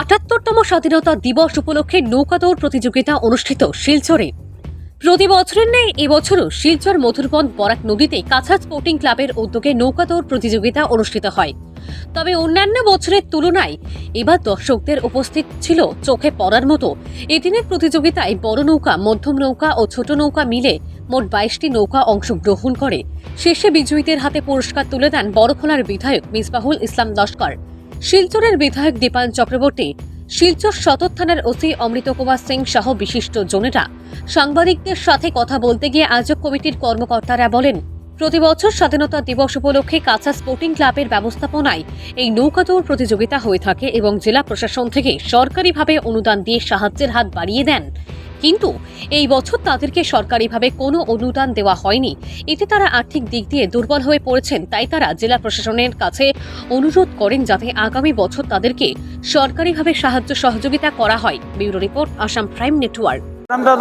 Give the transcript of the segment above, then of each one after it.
আটাত্তরতম স্বাধীনতা দিবস উপলক্ষে নৌকাদৌড় প্রতিযোগিতা অনুষ্ঠিত শিলচরে। প্রতি বছরের ন্যায় এবছরও শিলচর মধুরবন বরাক নদীতে কাছাড় স্পোর্টিং ক্লাবের উদ্যোগে নৌকাদৌড় প্রতিযোগিতা অনুষ্ঠিত হয়। তবে অন্যান্য বছরের তুলনায় এবার দর্শকদের উপস্থিত ছিল চোখে পড়ার মতো। এদিনের প্রতিযোগিতায় বড় নৌকা, মধ্যম নৌকা ও ছোট নৌকা মিলে মোট বাইশটি নৌকা অংশগ্রহণ করে। শেষে বিজয়ীদের হাতে পুরস্কার তুলে দেন বড়খোলার বিধায়ক মিসবাহুল ইসলাম লস্কর। শিলচরের বিধায়ক দীপায়ন চক্রবর্তী, শিলচর সদর থানার ওসি অমৃত কুমার সিং সহ বিশিষ্ট জনেরা সাংবাদিকদের সাথে কথা বলতে গিয়ে আয়োজক কমিটির কর্মকর্তারা বলেন, প্রতি বছর স্বাধীনতা দিবস উপলক্ষে কাছা স্পোর্টিং ক্লাবের ব্যবস্থাপনায় এই নৌকাদৌড় প্রতিযোগিতা হয়ে থাকে এবং জেলা প্রশাসন থেকে সরকারিভাবে অনুদান দিয়ে সাহায্যের হাত বাড়িয়ে দেন। কিন্তু এই বছর তাদেরকে সরকারিভাবে কোনো অনুদান দেওয়া হয়নি। এতে তারা আর্থিক দিক দিয়ে দুর্বল হয়ে পড়েছেন। তাই তারা জেলা প্রশাসনের কাছে অনুরোধ করেন যাতে আগামী বছর তাদেরকে সরকারিভাবে সাহায্য সহযোগিতা করা হয়। Bureau report, Assam prime network. নামটা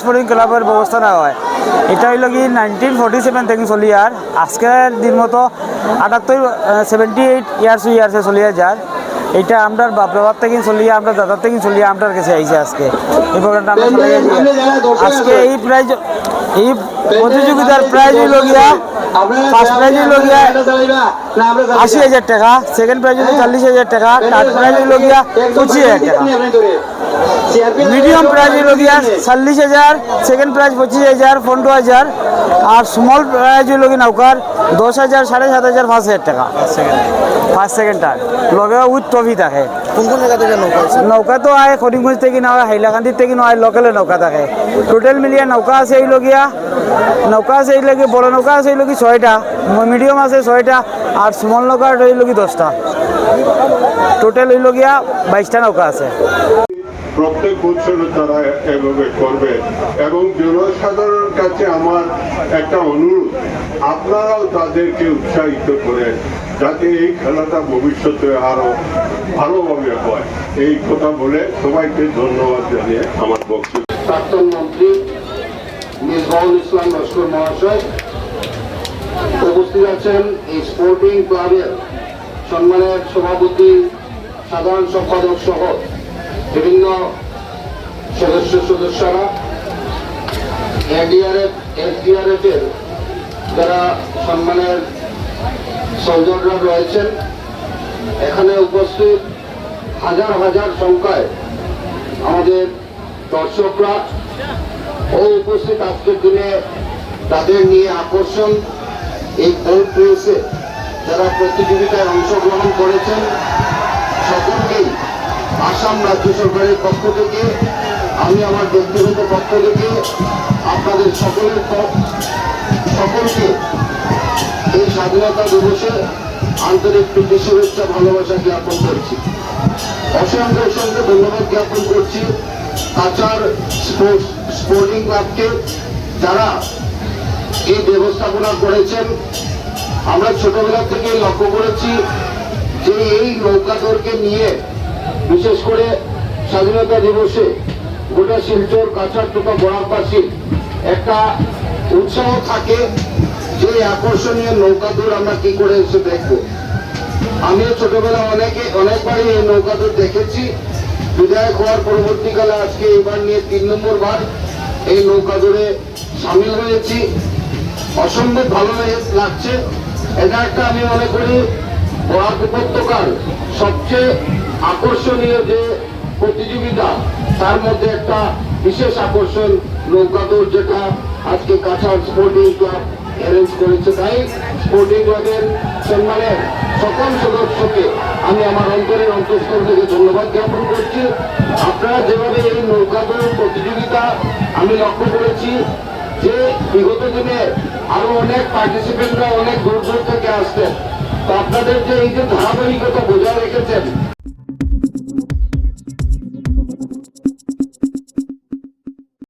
স্পোর্টিং ক্লাবের ব্যবস্থা না হয়। এটা হইল কি নাইনটিন ফোর্টি সেভেন থেকে চলি আর। আজকের দিন মতো আটাত্তর সেভেন্টি এইট ইয়ার্স ইয়ার্সে চলিয়া যার। এটা আমরা বাপ বাবার থেকে চলিয়ে, আমরা দাদার থেকে চলিয়ে আমার কাছে আইছে আজকে। এই প্রোগ্রামটা আমরা আজকে এই প্রাইজ এই প্রতিযোগিতার প্রাইজ হইল গিয়া ফার্স্ট প্রাইজ হইল গিয়া আশি হাজার টাকা সেকেন্ড প্রাইজ হইল চল্লিশ হাজার টাকা থার্ড প্রাইজ হইল গিয়া পঁচিশ হাজার টাকা। মিডিয়াম প্রাইস হলো গিয়া চল্লিশ হাজার সেকেন্ড প্রাইস পঁচিশ হাজার পনেরো হাজার আর স্মল প্রাইস হলো কি নৌকার দশ হাজার সাড়ে সাত হাজার পাঁচ হাজার টাকা। ফার্স্ট সেকেন্ডটার লগে উইথ ট্রফি থাকে। নৌকা তো আয় করিমগঞ্জ থেকে না হয় হাইলাকান্দির থেকে নয় লোকালে নৌকা থাকে। টোটাল মিলিয়ে নৌকা আছে এইলো গিয়া নৌকা আছে এইলো কি বড় নৌকা আছে এইলো কি ছয়টা মিডিয়াম আছে ছয়টা আর স্মল নৌকা হইল কি দশটা। টোটাল হইল গিয়া বাইশটা নৌকা আছে। প্রত্যেক বছর তারা এভাবে করবে। এবং জনসাধারণের কাছে আমার একটা অনুরোধ আপনারাও তাদেরকে উৎসাহিত করে যাতে এই খেলাটা ভবিষ্যতে আরও ভালোভাবে হয়। এই কথা বলে সবাইকে ধন্যবাদ জানিয়ে আমার বক্তব্য। প্রাক্তন মন্ত্রী মিসবাউল ইসলাম লস্কর মহাশয় উপস্থিত আছেন এই স্পোর্টিং ক্লাবের সম্মানের সভাপতি, সাধারণ সম্পাদক সহ বিভিন্ন সদস্য সদস্যরা। এডিআরএফ এসডিআরএফ এর যারা সম্মানের সৌজনরা রয়েছেন, এখানে উপস্থিত হাজার হাজার সংখ্যায় আমাদের দর্শকরা ও উপস্থিত আজকের দিনে তাদের নিয়ে আকর্ষণ এই বোর্ড রয়েছে যারা প্রতিযোগিতায় অংশগ্রহণ করেছেন, সকলকেই আসাম রাজ্য সরকারের পক্ষ থেকে, আমি আমার ব্যক্তিগত পক্ষ থেকে, আপনাদের সকলের সকলকে এই স্বাধীনতা দিবসে আন্তরিক প্রীতি, শুভেচ্ছা, ভালোবাসা জ্ঞাপন করছি। অসংখ্য অসংখ্য ধন্যবাদ জ্ঞাপন করছি। কাচার স্পোর্টস স্পোর্টিং ক্লাবকে যারা এই ব্যবস্থাপনা করেছেন, আমরা ছোটবেলা থেকে লক্ষ্য করেছি যে এই নৌকাদরকে নিয়ে, বিশেষ করে স্বাধীনতা দিবসে গোটা শিলচর কাছার তথা বরাকবাসীর একটা উৎসাহ থাকে যে আকর্ষণীয় নৌকাদৌড় আমরা কি করে এসে দেখব। আমিও ছোটবেলা অনেকে অনেকবারই এই নৌকাদৌড় দেখেছি। বিধায়ক হওয়ার পরবর্তীকালে আজকে এবার নিয়ে তিন নম্বর বার এই নৌকাদৌড়ে সামিল হয়েছি। অসম্ভব ভালো লাগছে এটা একটা আমি মনে করি বরাক উপত্যকার সবচেয়ে আকর্ষণীয় যে প্রতিযোগিতা, তার মধ্যে একটা বিশেষ আকর্ষণ নৌকাদৌড় যেটা আজকে কাছাড় স্পোর্টিং ক্লাব অ্যারেঞ্জ করেছে। তাই স্পোর্টিং ক্লাবের সম্মানের সকল সদস্যকে আমি আমার অন্তরের অন্তঃস্থল থেকে ধন্যবাদ জ্ঞাপন করছি। আপনারা যেভাবে এই নৌকাদৌড় প্রতিযোগিতা আমি লক্ষ্য করেছি, যে বিগত দিনে আরও অনেক পার্টিসিপেন্টরা অনেক দূর দূর থেকে আসতেন তো আপনাদের যে এই যে ধারাবাহিকতা বজায় রেখেছেন